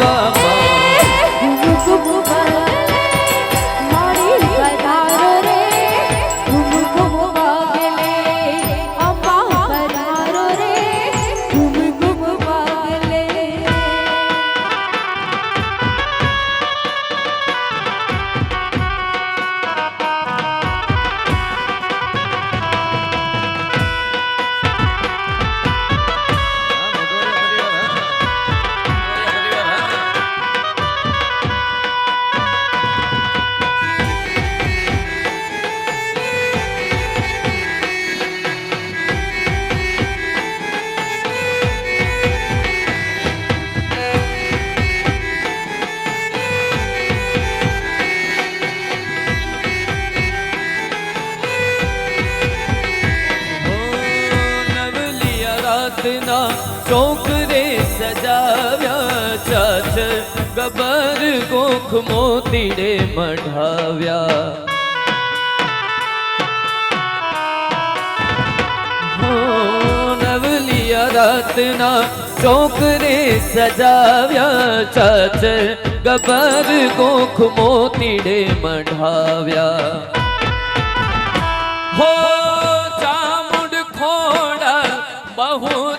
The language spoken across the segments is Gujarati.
Love. રાતના ચોકરે સજાવ્યા ચાચ ગબર ગોખ મોતીડે મઢાવ્યા. રાતના ચોકરે સજાવ્યા ચાચ ગબર ગોખ મોતીડે મઢાવ્યા. હો हो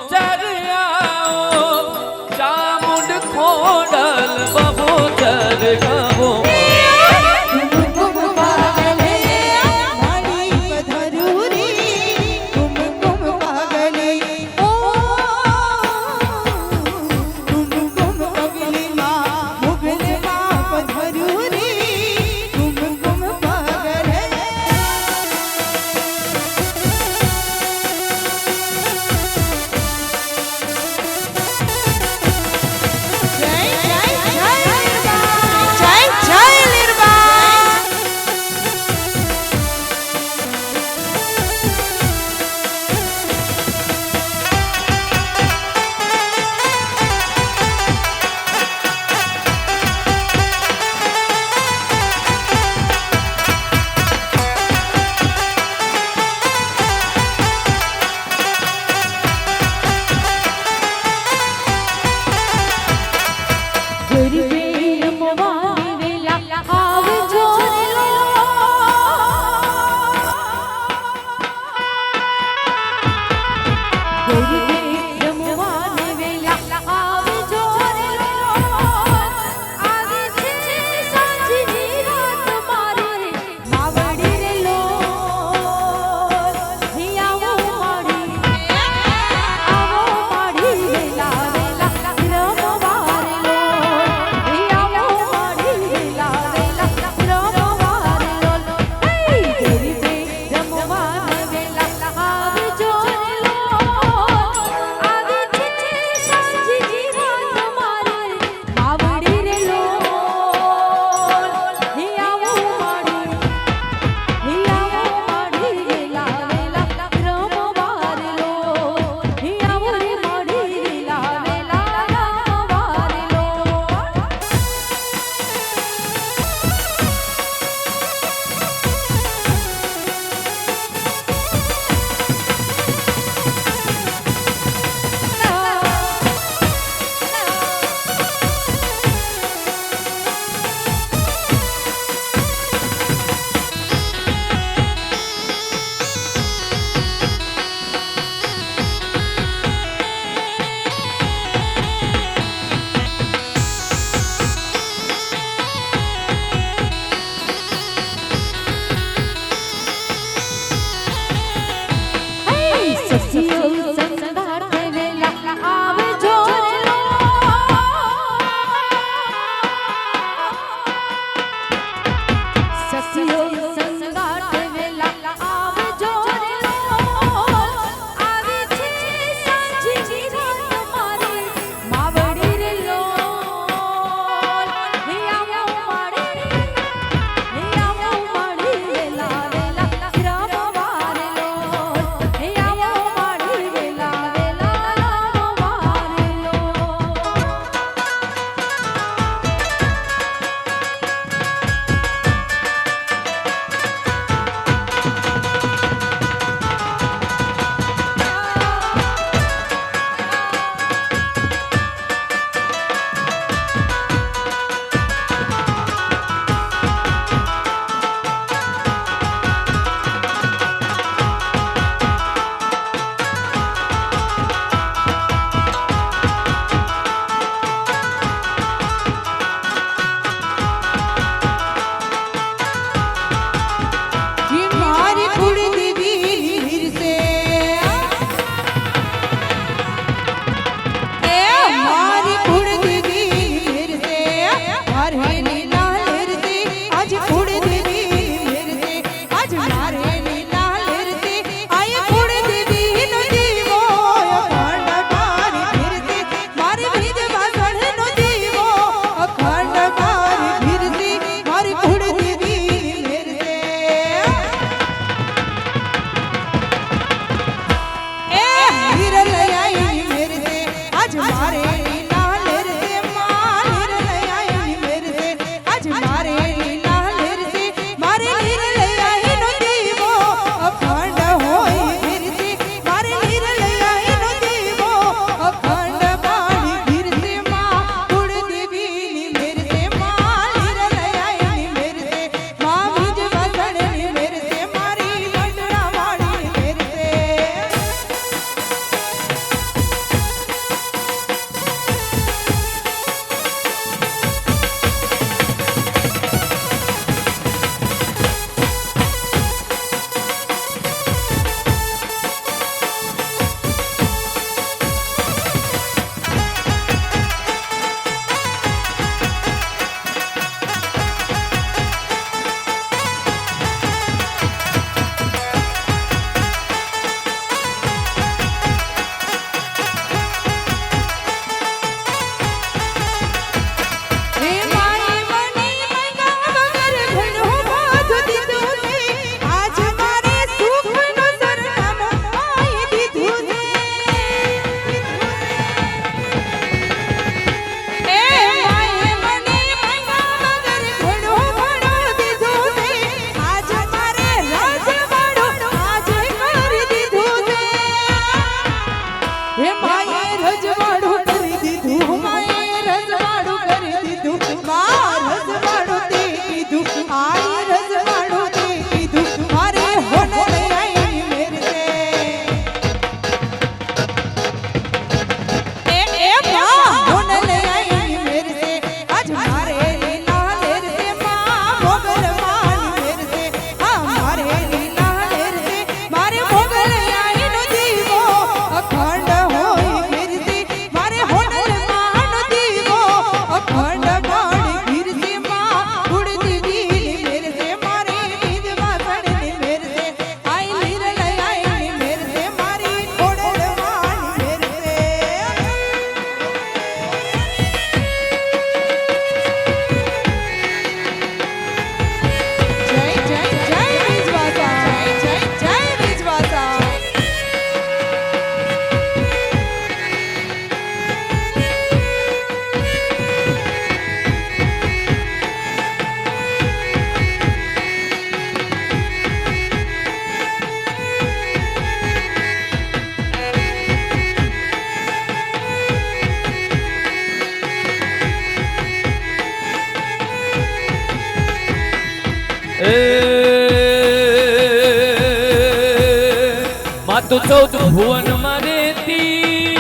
માતુ ચૌદ ભુવન મારેતી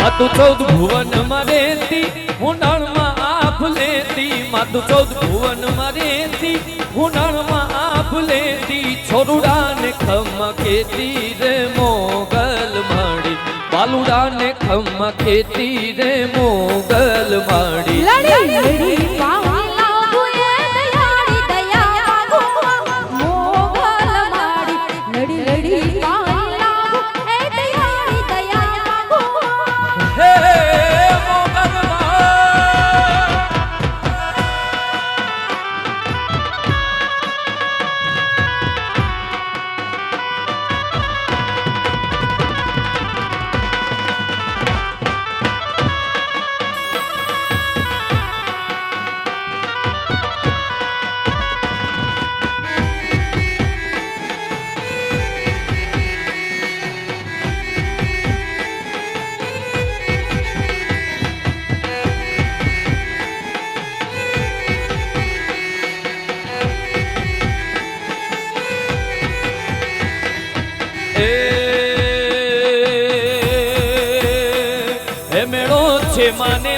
માતુ ચૌદ ભુવન મારેતી ઉનાળમાં આભ લેતી. માતુ ચૌદ ભુવન મારેતી ઉનાળમાં આભ લેતી. છોરુડાને ખમકેતી રે મોગલ માડી બાલુડાને ખમકેતી રે મોગલ মানে